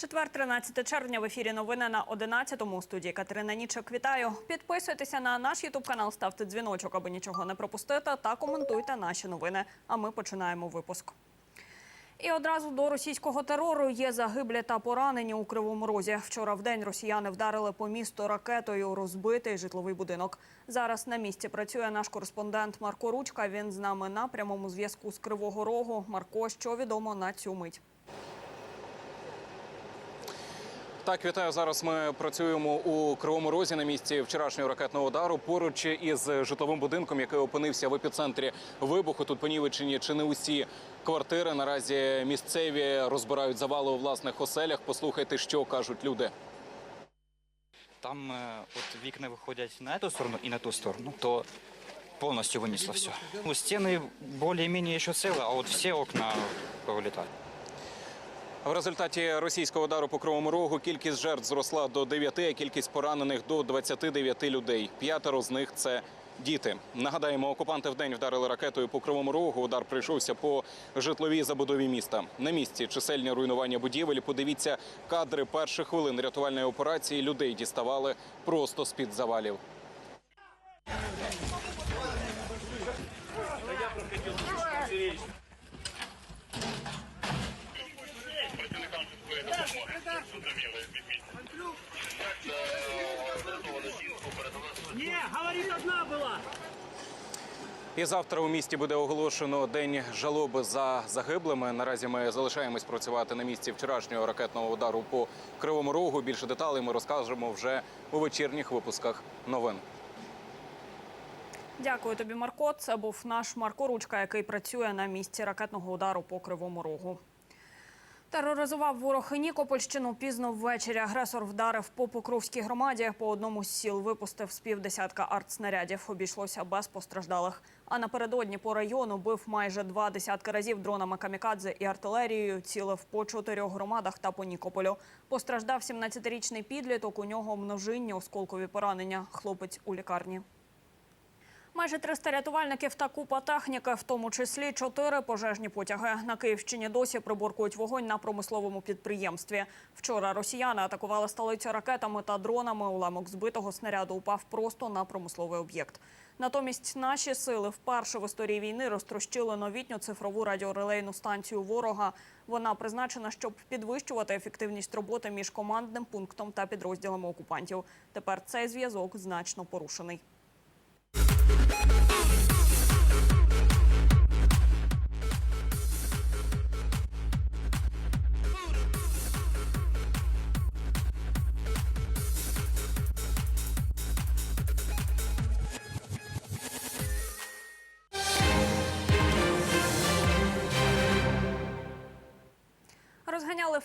Четвер, 13 червня в ефірі новини на 11-му у студії Катерина Нічок. Вітаю. Підписуйтеся на наш ютуб канал, ставте дзвіночок, аби нічого не пропустити, та коментуйте наші новини. А ми починаємо випуск. І одразу до російського терору є загиблі та поранені у Кривому Розі. Вчора в день росіяни вдарили по місту ракетою, розбитий житловий будинок. Зараз на місці працює наш кореспондент Марко Ручка. Він з нами на прямому зв'язку з Кривого Рогу. Марко, що відомо на цю мить? Так, вітаю. Зараз ми працюємо у Кривому Розі на місці вчорашнього ракетного удару. Поруч із житловим будинком, який опинився в епіцентрі вибуху. Тут понівечені чи не усі квартири. Наразі місцеві розбирають завали у власних оселях. Послухайте, що кажуть люди. Там э, вот вікна виходять на эту сторону і на ту сторону, то повністю винесло все. Ну, стіни більш-менш ще цілі, а от всі окна повилітали. В результаті російського удару по Кривому Рогу кількість жертв зросла до 9, а кількість поранених до 29 людей. П'ятеро з них це діти. Нагадаємо, окупанти вдень вдарили ракетою по Кривому Рогу. Удар прийшовся по житловій забудові міста. На місці чисельні руйнування будівель. Подивіться кадри перших хвилин рятувальної операції. Людей діставали просто з під завалів. І завтра у місті буде оголошено день жалоби за загиблими. Наразі ми залишаємось працювати на місці вчорашнього ракетного удару по кривому рогу. Більше деталей ми розкажемо вже у вечірніх випусках новин. Дякую тобі, Марко. Це був наш Марко Ручка, який працює на місці ракетного удару по Кривому Рогу. Тероризував ворог Нікопольщину пізно ввечері. Агресор вдарив по Покровській громаді. По одному з сіл випустив з півдесятка артснарядів. Обійшлося без постраждалих. А напередодні по району бив майже два десятки разів дронами камікадзе і артилерією. Цілив по чотирьох громадах та по Нікополю. Постраждав 17-річний підліток. У нього множинні осколкові поранення. Хлопець у лікарні. Майже 300 рятувальників та купа техніки, в тому числі чотири пожежні потяги. На Київщині досі приборкують вогонь на промисловому підприємстві. Вчора росіяни атакували столицю ракетами та дронами. Уламок збитого снаряду упав просто на промисловий об'єкт. Натомість наші сили вперше в історії війни розтрощили новітню цифрову радіорелейну станцію ворога. Вона призначена, щоб підвищувати ефективність роботи між командним пунктом та підрозділами окупантів. Тепер цей зв'язок значно порушений.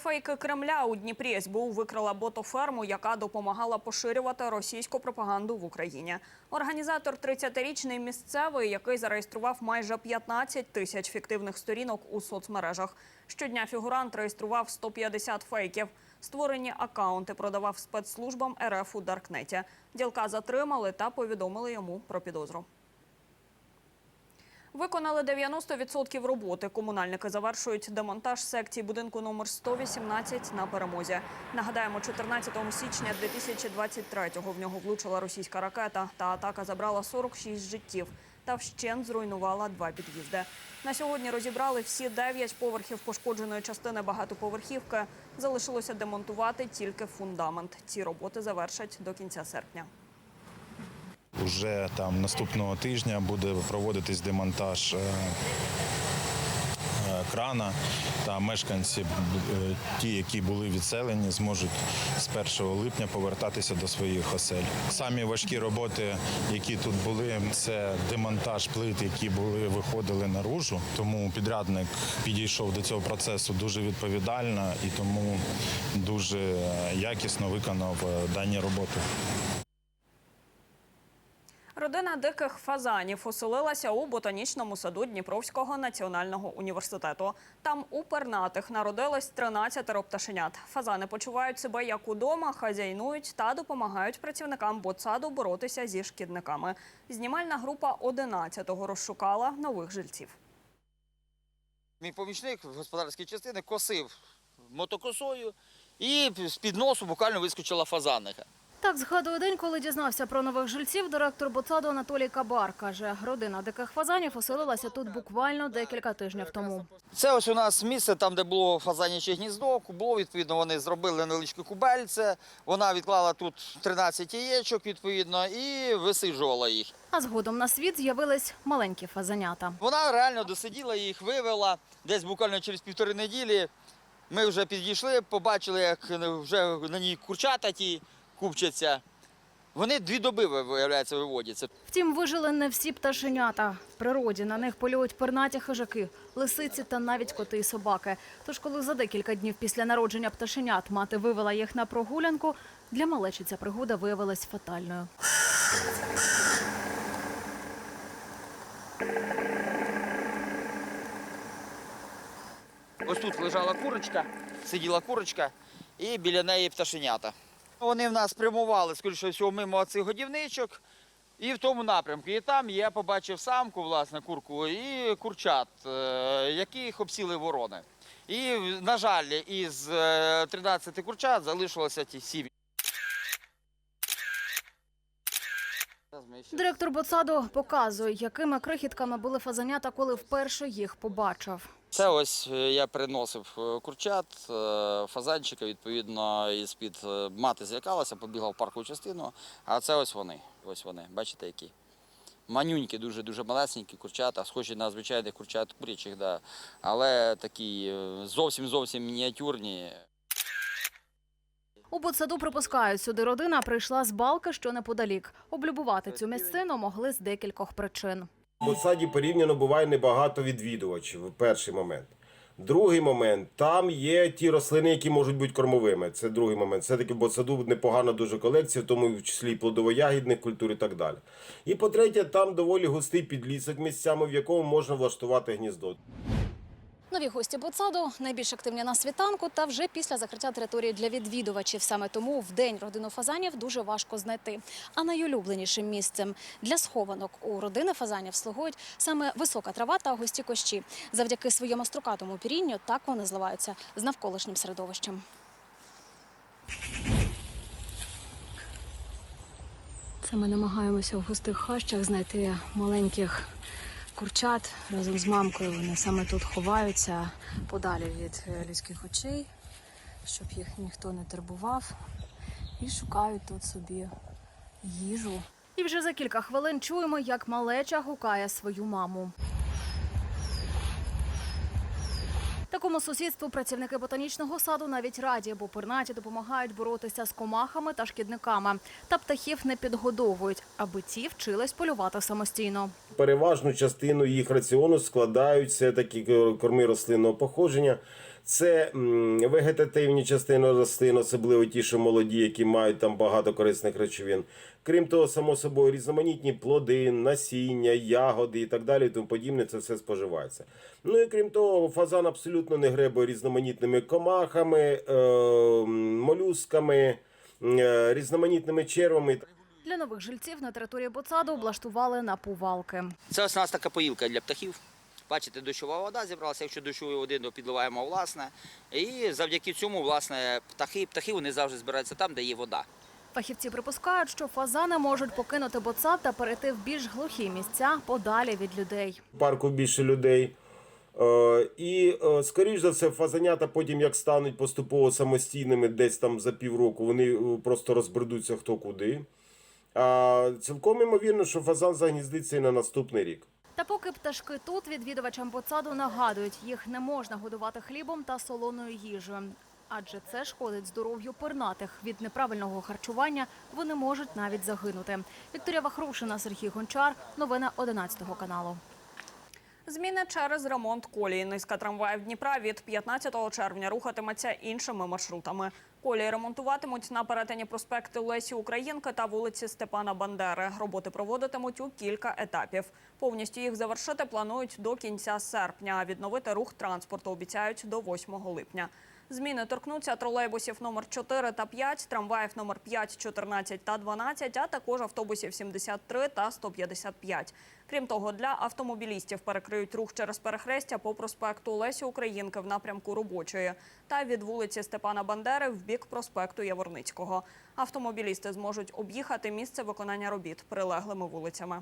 Фейки Кремля у Дніпрі. СБУ викрила ботоферму, яка допомагала поширювати російську пропаганду в Україні. Організатор 30-річний місцевий, який зареєстрував майже 15 тисяч фіктивних сторінок у соцмережах. Щодня фігурант реєстрував 150 фейків. Створені акаунти продавав спецслужбам РФ у Даркнеті. Ділка затримали та повідомили йому про підозру. Виконали 90% роботи. Комунальники завершують демонтаж секції будинку номер 118 на перемозі. Нагадаємо, 14 січня 2023-го в нього влучила російська ракета. Та атака забрала 46 життів та вщент зруйнувала два під'їзди. На сьогодні розібрали всі 9 поверхів пошкодженої частини багатоповерхівки. Залишилося демонтувати тільки фундамент. Ці роботи завершать до кінця серпня. Уже там наступного тижня буде проводитись демонтаж е, е, крана. Та мешканці, е, ті, які були відселені, зможуть з 1 липня повертатися до своїх осель. Самі важкі роботи, які тут були, це демонтаж плит, які були виходили наружу. Тому підрядник підійшов до цього процесу дуже відповідально і тому дуже якісно виконав дані роботи. Родина диких фазанів оселилася у ботанічному саду Дніпровського національного університету. Там у пернатих народилось 13 пташенят. Фазани почувають себе як удома, хазяйнують та допомагають працівникам ботсаду боротися зі шкідниками. Знімальна група 11-го розшукала нових жильців. Мій помічник в господарській частині косив мотокосою І з-під носу буквально вискочила фазаника. Так згадує день, коли дізнався про нових жильців, директор Боцаду Анатолій Кабар каже, родина диких фазанів оселилася тут буквально декілька тижнів тому. Це ось у нас місце, там, де було фазаняче гніздо, кубло, відповідно, вони зробили невеличке кубельце. Вона відклала тут 13 яєчок, відповідно, і висиджувала їх. А згодом на світ з'явились маленькі фазанята. Вона реально досиділа їх, вивела. Десь буквально через півтори неділі ми вже підійшли, побачили, як вже на ній курчата ті купчаться. Вони дві доби, виявляється, виводяться. Втім, вижили не всі пташенята. В природі на них полюють пернаті хижаки, лисиці та навіть коти і собаки. Тож, коли за декілька днів після народження пташенят мати вивела їх на прогулянку, для малечі ця пригода виявилась фатальною. Ось тут лежала курочка, сиділа курочка, і біля неї пташенята. Вони в нас прямували, скоріше всього, мимо цих годівничок і в тому напрямку. І там я побачив самку, власне, курку, і курчат, е, яких обсіли ворони. І, на жаль, із е, 13 курчат залишилося ті сім. Директор Боцаду показує, якими крихітками були фазанята, коли вперше їх побачив. Це ось е, я приносив е, курчат, е, фазанчика, відповідно, із під мати злякалася, побігла в паркову частину. А це ось вони. Ось вони, бачите, які. Манюнькі, дуже дуже малесенькі курчата, схожі на звичайних курчат курячих, да. але такі зовсім зовсім мініатюрні. У Боцаду припускають, сюди родина прийшла з балки, що неподалік. Облюбувати цю місцину могли з декількох причин. В Боцаді порівняно буває небагато відвідувачів. Перший момент. Другий момент там є ті рослини, які можуть бути кормовими. Це другий момент. Все-таки в Боцаду непогана дуже колекція, в тому в числі і плодово-ягідних культур і так далі. І по-третє, там доволі густий підлісок місцями, в якому можна влаштувати гніздо. Нові гості Боцаду найбільш активні на світанку та вже після закриття території для відвідувачів. Саме тому в день родину фазанів дуже важко знайти. А найулюбленішим місцем для схованок у родини фазанів слугують саме висока трава та густі кощі. Завдяки своєму строкатому пірінню так вони зливаються з навколишнім середовищем. Це ми намагаємося в густих хащах знайти маленьких курчат разом з мамкою. Вони саме тут ховаються подалі від е, людських очей, щоб їх ніхто не турбував. І шукають тут собі їжу. І вже за кілька хвилин чуємо, як малеча гукає свою маму. Такому сусідству працівники ботанічного саду навіть раді, бо пернаті допомагають боротися з комахами та шкідниками. Та птахів не підгодовують, аби ті вчились полювати самостійно. Переважну частину їх раціону складають все-таки корми рослинного походження. Це вегетативні частини рослин, особливо ті, що молоді, які мають там багато корисних речовин. Крім того, само собою, різноманітні плоди, насіння, ягоди і так далі, і тому подібне, це все споживається. Ну і крім того, фазан абсолютно не гребує різноманітними комахами, е, молюсками, е, різноманітними червами. Для нових жильців на території Боцаду облаштували напувалки. Це ось у нас така поїлка для птахів. Бачите, дощова вода зібралася. Якщо дощової води, то підливаємо власне. І завдяки цьому, власне, птахи, птахи вони завжди збираються там, де є вода. Фахівці припускають, що фазани можуть покинути Боцад та перейти в більш глухі місця подалі від людей. В парку більше людей. Е, І, е, скоріш за все, фазанята потім, як стануть поступово самостійними десь там за півроку, вони е, просто розбредуться хто куди. А цілком імовірно, що фазан загніздиться і на наступний рік. Та поки пташки тут, відвідувачам посаду нагадують, їх не можна годувати хлібом та солоною їжею. Адже це шкодить здоров'ю пернатих. Від неправильного харчування вони можуть навіть загинути. Вікторія Вахрушина, Сергій Гончар. Новини 11 каналу. Зміни через ремонт колії. Низка трамваїв Дніпра від 15 червня рухатиметься іншими маршрутами. Колії ремонтуватимуть на перетині проспекти Лесі Українки та вулиці Степана Бандери. Роботи проводитимуть у кілька етапів. Повністю їх завершити планують до кінця серпня. а Відновити рух транспорту обіцяють до 8 липня. Зміни торкнуться тролейбусів номер 4 та 5, трамваїв номер 5, 14 та 12, а також автобусів 73 та 155. Крім того, для автомобілістів перекриють рух через перехрестя по проспекту Лесі Українки в напрямку Робочої та від вулиці Степана Бандери в бік проспекту Яворницького. Автомобілісти зможуть об'їхати місце виконання робіт прилеглими вулицями.